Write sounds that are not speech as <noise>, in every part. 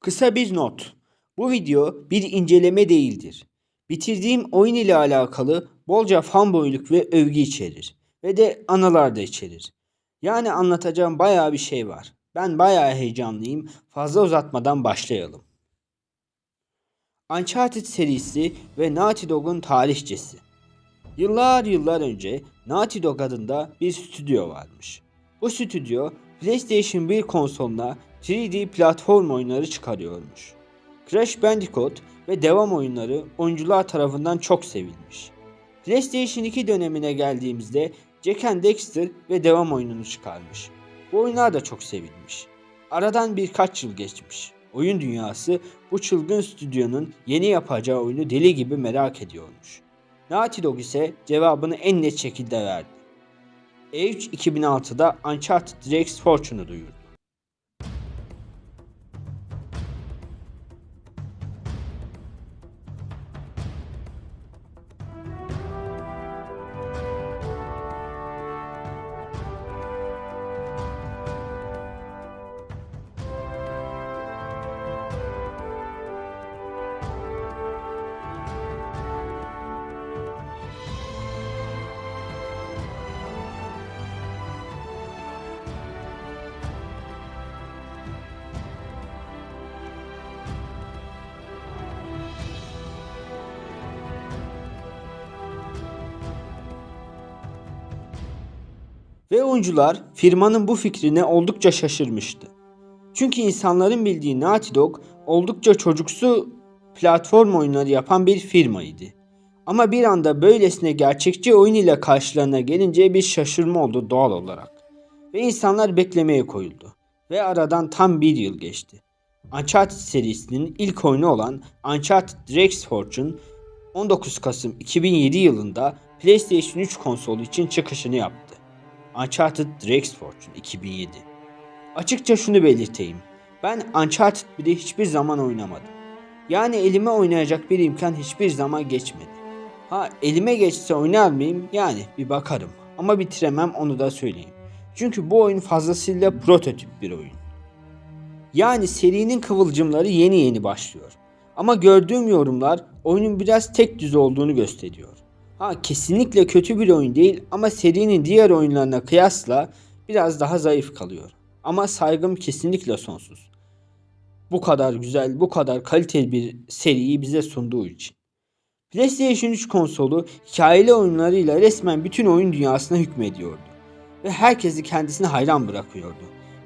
Kısa bir not. Bu video bir inceleme değildir. Bitirdiğim oyun ile alakalı bolca fanboyluk ve övgü içerir. Ve de anılar da içerir. Yani anlatacağım bayağı bir şey var. Ben bayağı heyecanlıyım. Fazla uzatmadan başlayalım. Uncharted serisi ve Naughty Dog'un tarihçesi. Yıllar yıllar önce Naughty Dog adında bir stüdyo varmış. Bu stüdyo PlayStation 1 konsoluna 3D platform oyunları çıkarıyormuş. Crash Bandicoot ve devam oyunları oyuncular tarafından çok sevilmiş. PlayStation 2 dönemine geldiğimizde Jack and Dexter ve devam oyununu çıkarmış. Bu oyunlar da çok sevilmiş. Aradan birkaç yıl geçmiş. Oyun dünyası bu çılgın stüdyonun yeni yapacağı oyunu deli gibi merak ediyormuş. Naughty Dog ise cevabını en net şekilde verdi. E3 2006'da Uncharted Drake's Fortune'u duyurdu. Ve oyuncular firmanın bu fikrine oldukça şaşırmıştı. Çünkü insanların bildiği Naughty Dog oldukça çocuksu platform oyunları yapan bir firmaydı. Ama bir anda böylesine gerçekçi oyun ile karşılarına gelince bir şaşırma oldu doğal olarak. Ve insanlar beklemeye koyuldu. Ve aradan tam bir yıl geçti. Uncharted serisinin ilk oyunu olan Uncharted Drake's Fortune 19 Kasım 2007 yılında PlayStation 3 konsolu için çıkışını yaptı. Uncharted Drake's Fortune 2007. Açıkça şunu belirteyim. Ben Uncharted 1'i hiçbir zaman oynamadım. Yani elime oynayacak bir imkan hiçbir zaman geçmedi. Ha elime geçse oynar mıyım? Yani bir bakarım. Ama bitiremem onu da söyleyeyim. Çünkü bu oyun fazlasıyla prototip bir oyun. Yani serinin kıvılcımları yeni yeni başlıyor. Ama gördüğüm yorumlar oyunun biraz tek düz olduğunu gösteriyor. Ha kesinlikle kötü bir oyun değil ama serinin diğer oyunlarına kıyasla biraz daha zayıf kalıyor. Ama saygım kesinlikle sonsuz. Bu kadar güzel, bu kadar kaliteli bir seriyi bize sunduğu için. PlayStation 3 konsolu hikayeli oyunlarıyla resmen bütün oyun dünyasına hükmediyordu. Ve herkesi kendisine hayran bırakıyordu.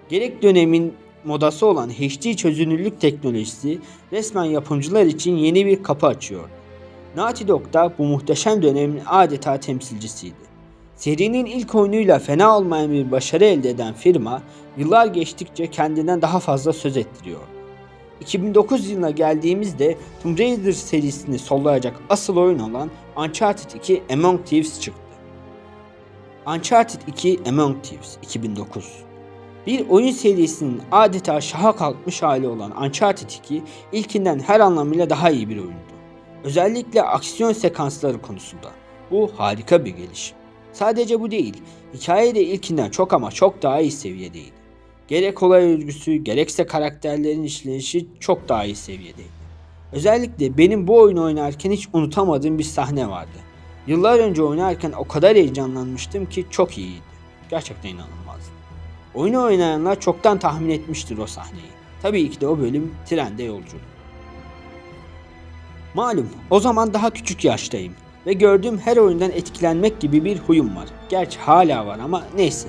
Gerek dönemin modası olan HD çözünürlük teknolojisi resmen yapımcılar için yeni bir kapı açıyordu. Naughty Dog da bu muhteşem dönemin adeta temsilcisiydi. Serinin ilk oyunuyla fena olmayan bir başarı elde eden firma yıllar geçtikçe kendinden daha fazla söz ettiriyor. 2009 yılına geldiğimizde Tomb Raider serisini sollayacak asıl oyun olan Uncharted 2 Among Thieves çıktı. Uncharted 2 Among Thieves 2009 bir oyun serisinin adeta şaha kalkmış hali olan Uncharted 2 ilkinden her anlamıyla daha iyi bir oyundu. Özellikle aksiyon sekansları konusunda. Bu harika bir gelişim. Sadece bu değil, hikaye de ilkinden çok ama çok daha iyi seviyedeydi. Gerek olay örgüsü gerekse karakterlerin işlenişi çok daha iyi seviyedeydi. Özellikle benim bu oyunu oynarken hiç unutamadığım bir sahne vardı. Yıllar önce oynarken o kadar heyecanlanmıştım ki çok iyiydi. Gerçekten inanılmazdı. Oyunu oynayanlar çoktan tahmin etmiştir o sahneyi. Tabii ki de o bölüm trende yolculuk. Malum o zaman daha küçük yaştayım ve gördüğüm her oyundan etkilenmek gibi bir huyum var. Gerçi hala var ama neyse.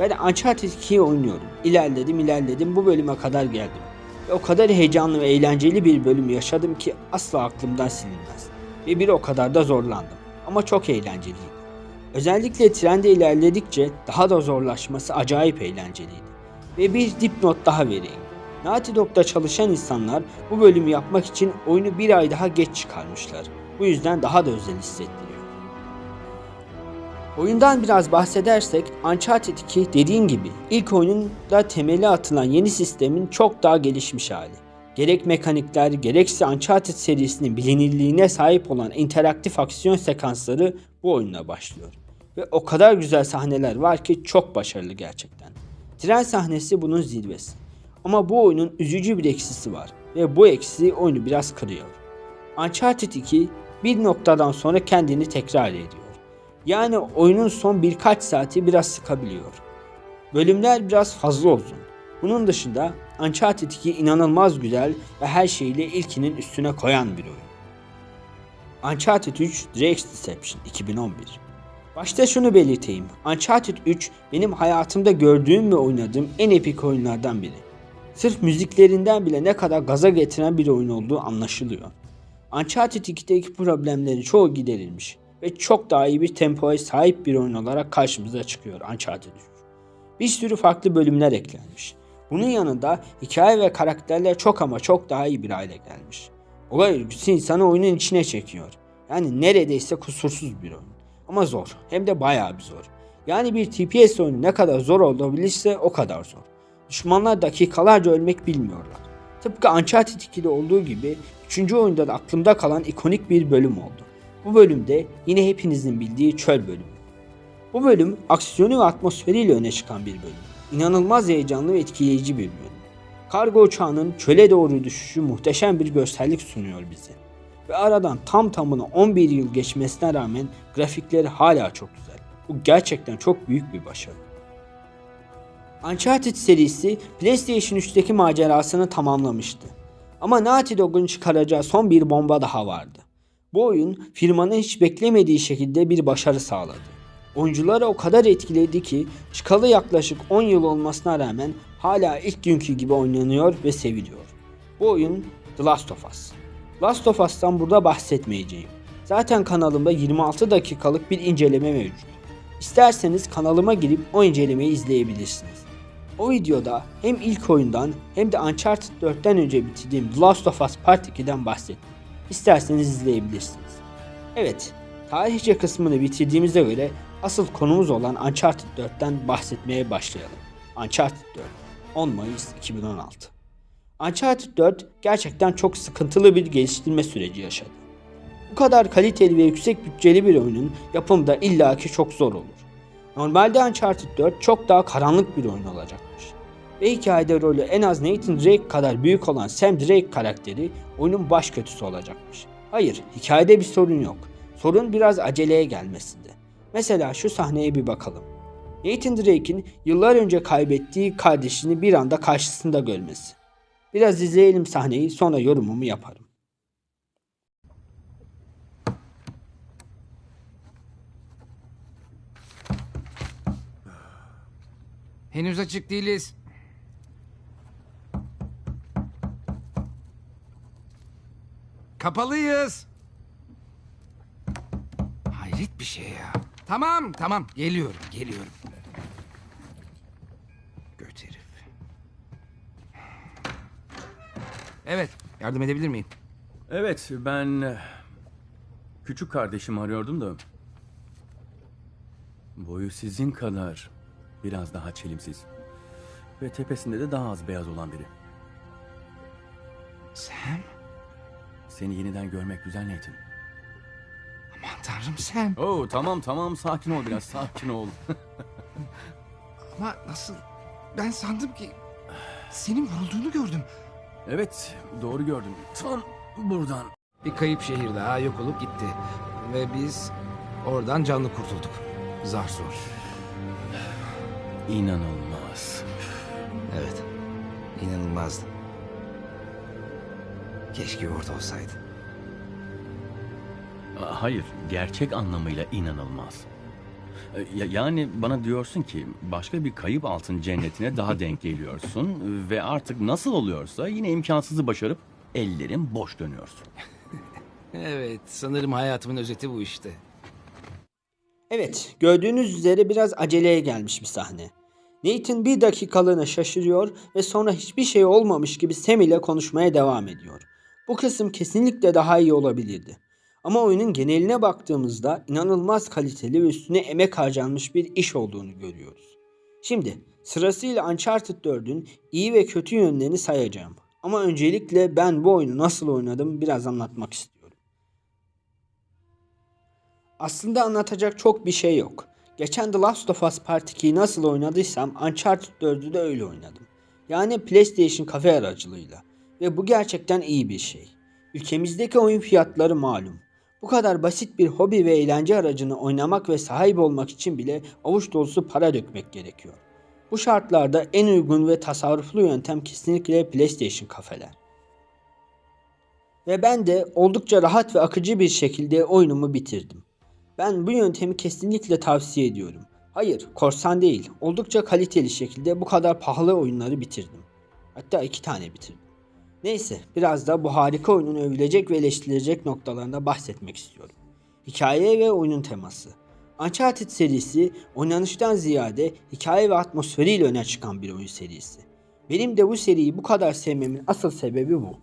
Ben Uncharted 2'yi oynuyorum. İlerledim ilerledim bu bölüme kadar geldim. Ve o kadar heyecanlı ve eğlenceli bir bölüm yaşadım ki asla aklımdan silinmez. Ve bir o kadar da zorlandım. Ama çok eğlenceliydi. Özellikle trende ilerledikçe daha da zorlaşması acayip eğlenceliydi. Ve bir dipnot daha vereyim. Naughty çalışan insanlar bu bölümü yapmak için oyunu bir ay daha geç çıkarmışlar. Bu yüzden daha da özel hissettiriyor. Oyundan biraz bahsedersek Uncharted 2 dediğim gibi ilk oyununda temeli atılan yeni sistemin çok daha gelişmiş hali. Gerek mekanikler gerekse Uncharted serisinin bilinirliğine sahip olan interaktif aksiyon sekansları bu oyunla başlıyor. Ve o kadar güzel sahneler var ki çok başarılı gerçekten. Tren sahnesi bunun zirvesi. Ama bu oyunun üzücü bir eksisi var ve bu eksi oyunu biraz kırıyor. Uncharted 2 bir noktadan sonra kendini tekrar ediyor. Yani oyunun son birkaç saati biraz sıkabiliyor. Bölümler biraz fazla uzun. Bunun dışında Uncharted 2 inanılmaz güzel ve her şeyiyle ilkinin üstüne koyan bir oyun. Uncharted 3 Drake's Deception 2011 Başta şunu belirteyim. Uncharted 3 benim hayatımda gördüğüm ve oynadığım en epik oyunlardan biri. Sırf müziklerinden bile ne kadar gaza getiren bir oyun olduğu anlaşılıyor. Uncharted 2'deki problemlerin çoğu giderilmiş ve çok daha iyi bir tempoya sahip bir oyun olarak karşımıza çıkıyor Uncharted 3. Bir sürü farklı bölümler eklenmiş. Bunun yanında hikaye ve karakterler çok ama çok daha iyi bir hale gelmiş. Olay örgüsü insanı oyunun içine çekiyor. Yani neredeyse kusursuz bir oyun. Ama zor. Hem de bayağı bir zor. Yani bir TPS oyunu ne kadar zor olabilirse o kadar zor. Düşmanlar dakikalarca ölmek bilmiyorlar. Tıpkı Uncharted 2'de olduğu gibi 3. oyunda da aklımda kalan ikonik bir bölüm oldu. Bu bölümde yine hepinizin bildiği çöl bölümü. Bu bölüm aksiyonu ve atmosferiyle öne çıkan bir bölüm. İnanılmaz heyecanlı ve etkileyici bir bölüm. Kargo uçağının çöle doğru düşüşü muhteşem bir görsellik sunuyor bize. Ve aradan tam tamına 11 yıl geçmesine rağmen grafikleri hala çok güzel. Bu gerçekten çok büyük bir başarı. Uncharted serisi PlayStation 3'teki macerasını tamamlamıştı. Ama Naughty Dog'un çıkaracağı son bir bomba daha vardı. Bu oyun firmanın hiç beklemediği şekilde bir başarı sağladı. Oyuncuları o kadar etkiledi ki çıkalı yaklaşık 10 yıl olmasına rağmen hala ilk günkü gibi oynanıyor ve seviliyor. Bu oyun The Last of Us. Last of Us'tan burada bahsetmeyeceğim. Zaten kanalımda 26 dakikalık bir inceleme mevcut. İsterseniz kanalıma girip o incelemeyi izleyebilirsiniz. O videoda hem ilk oyundan hem de Uncharted 4'ten önce bitirdiğim The Last of Us Part 2'den bahsettim. İsterseniz izleyebilirsiniz. Evet, tarihçe kısmını bitirdiğimize göre asıl konumuz olan Uncharted 4'ten bahsetmeye başlayalım. Uncharted 4, 10 Mayıs 2016. Uncharted 4 gerçekten çok sıkıntılı bir geliştirme süreci yaşadı. Bu kadar kaliteli ve yüksek bütçeli bir oyunun yapımı da illaki çok zor olur. Normalde Uncharted 4 çok daha karanlık bir oyun olacakmış. Ve hikayede rolü en az Nathan Drake kadar büyük olan Sam Drake karakteri oyunun baş kötüsü olacakmış. Hayır, hikayede bir sorun yok. Sorun biraz aceleye gelmesinde. Mesela şu sahneye bir bakalım. Nathan Drake'in yıllar önce kaybettiği kardeşini bir anda karşısında görmesi. Biraz izleyelim sahneyi sonra yorumumu yaparım. Henüz açık değiliz. Kapalıyız. Hayret bir şey ya. Tamam tamam geliyorum geliyorum. Göt herif. Evet yardım edebilir miyim? Evet, ben eh, küçük kardeşimi arıyordum da. Boyu sizin kadar biraz daha çelimsiz. Ve tepesinde de daha az beyaz olan biri. Sam? Seni yeniden görmek güzel Nathan. Aman tanrım Sam. Oo tamam tamam sakin ol biraz sakin ol. <laughs> Ama nasıl? Ben sandım ki senin vurulduğunu gördüm. evet doğru gördüm. Tam buradan. Bir kayıp şehir daha yok olup gitti. Ve biz oradan canlı kurtulduk. Zar zor. <sighs> İnanılmaz. Evet. İnanılmazdı. Keşke orada olsaydın. Aa, Hayır, gerçek anlamıyla inanılmaz. Ee, ya- Yani bana diyorsun ki başka bir kayıp altın cennetine daha denk geliyorsun <laughs> ve artık nasıl oluyorsa yine imkansızı başarıp ellerin boş dönüyorsun. <laughs> Evet, sanırım hayatımın özeti bu işte. Evet, gördüğünüz üzere biraz aceleye gelmiş bir sahne. Nathan bir dakikalığına şaşırıyor ve sonra hiçbir şey olmamış gibi Sam ile konuşmaya devam ediyor. Bu kısım kesinlikle daha iyi olabilirdi. Ama oyunun geneline baktığımızda inanılmaz kaliteli ve üstüne emek harcanmış bir iş olduğunu görüyoruz. Şimdi sırasıyla Uncharted 4'ün iyi ve kötü yönlerini sayacağım. Ama öncelikle ben bu oyunu nasıl oynadım biraz anlatmak istiyorum. Aslında anlatacak çok bir şey yok. Geçen The Last of Us Part 2'yi nasıl oynadıysam Uncharted 4'ü de öyle oynadım. Yani PlayStation kafe aracılığıyla. Ve bu gerçekten iyi bir şey. Ülkemizdeki oyun fiyatları malum. Bu kadar basit bir hobi ve eğlence aracını oynamak ve sahip olmak için bile avuç dolusu para dökmek gerekiyor. Bu şartlarda en uygun ve tasarruflu yöntem kesinlikle PlayStation kafeler. Ve ben de oldukça rahat ve akıcı bir şekilde oyunumu bitirdim. Ben bu yöntemi kesinlikle tavsiye ediyorum. Hayır, korsan değil. Oldukça kaliteli şekilde bu kadar pahalı oyunları bitirdim. Hatta iki tane bitirdim. Neyse, biraz da bu harika oyunun övülecek ve eleştirilecek noktalarında bahsetmek istiyorum. Hikaye ve oyunun teması. Uncharted serisi oynanıştan ziyade hikaye ve atmosferiyle öne çıkan bir oyun serisi. Benim de bu seriyi bu kadar sevmemin asıl sebebi bu.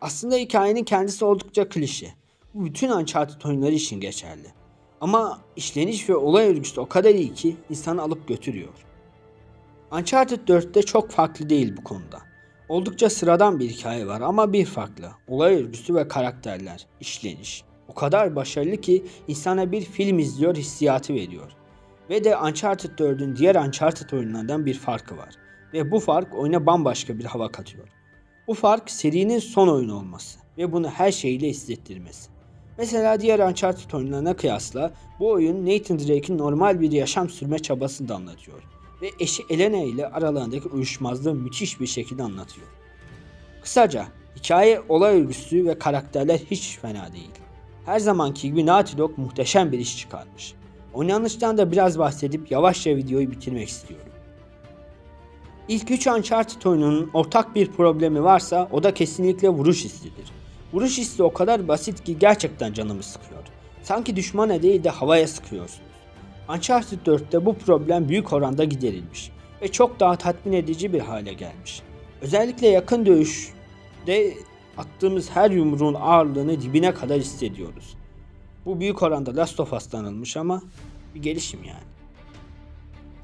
Aslında hikayenin kendisi oldukça klişe. Bu bütün Uncharted oyunları için geçerli. Ama işleniş ve olay örgüsü o kadar iyi ki insanı alıp götürüyor. Uncharted 4'te çok farklı değil bu konuda. Oldukça sıradan bir hikaye var ama bir farklı. Olay örgüsü ve karakterler, işleniş. O kadar başarılı ki insana bir film izliyor hissiyatı veriyor. Ve de Uncharted 4'ün diğer Uncharted oyunlarından bir farkı var. Ve bu fark oyuna bambaşka bir hava katıyor. Bu fark serinin son oyunu olması ve bunu her şeyiyle hissettirmesi. Mesela diğer Uncharted oyunlarına kıyasla bu oyun Nathan Drake'in normal bir yaşam sürme çabasını da anlatıyor. Ve eşi Elena ile aralarındaki uyuşmazlığı müthiş bir şekilde anlatıyor. Kısaca hikaye, olay örgüsü ve karakterler hiç fena değil. Her zamanki gibi Naughty Dog muhteşem bir iş çıkarmış. Oynanıştan da biraz bahsedip yavaşça videoyu bitirmek istiyorum. İlk 3 Uncharted oyununun ortak bir problemi varsa o da kesinlikle vuruş hissidir. Vuruş hissi o kadar basit ki gerçekten canımı sıkıyor. Sanki düşmana değil de havaya sıkıyorsunuz. Uncharted 4'te bu problem büyük oranda giderilmiş ve çok daha tatmin edici bir hale gelmiş. Özellikle yakın dövüşte attığımız her yumruğun ağırlığını dibine kadar hissediyoruz. Bu büyük oranda Last of Us'tan alınmış ama bir gelişim yani.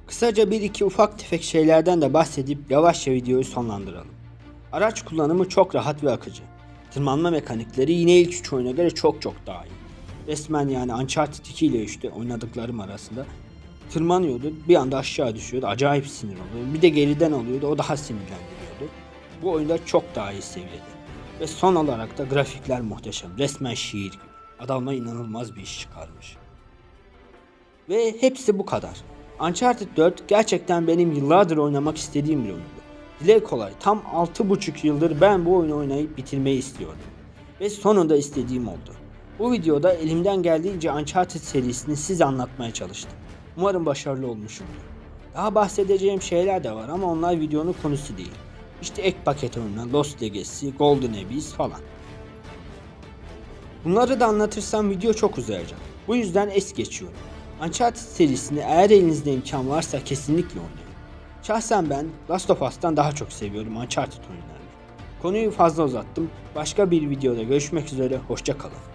Kısaca bir iki ufak tefek şeylerden de bahsedip yavaşça videoyu sonlandıralım. Araç kullanımı çok rahat ve akıcı. Tırmanma mekanikleri yine ilk üç oyuna göre çok çok daha iyi. Resmen yani Uncharted 2 ile işte oynadıklarım arasında tırmanıyordu bir anda aşağı düşüyordu acayip sinir oluyordu. Bir de geriden oluyordu o daha sinirlendiriyordu. Bu oyunda çok daha iyi seviyede. Ve son olarak da grafikler muhteşem. Resmen şiir gibi. Adamlar inanılmaz bir iş çıkarmış. Ve hepsi bu kadar. Uncharted 4 gerçekten benim yıllardır oynamak istediğim bir oyundu. Dile kolay tam 6,5 yıldır ben bu oyunu oynayıp bitirmeyi istiyordum. Ve sonunda istediğim oldu. Bu videoda elimden geldiğince Uncharted serisini size anlatmaya çalıştım. Umarım başarılı olmuşumdur. Daha bahsedeceğim şeyler de var ama onlar videonun konusu değil. İşte ek paket oyunlar, Lost Legacy, Golden Abyss falan. Bunları da anlatırsam video çok uzayacak. Bu yüzden es geçiyorum. Uncharted serisini eğer elinizde imkan varsa kesinlikle oynayın. Şahsen ben Last of Us'tan daha çok seviyorum Uncharted oyunlarını. Konuyu fazla uzattım. Başka bir videoda görüşmek üzere. Hoşça kalın.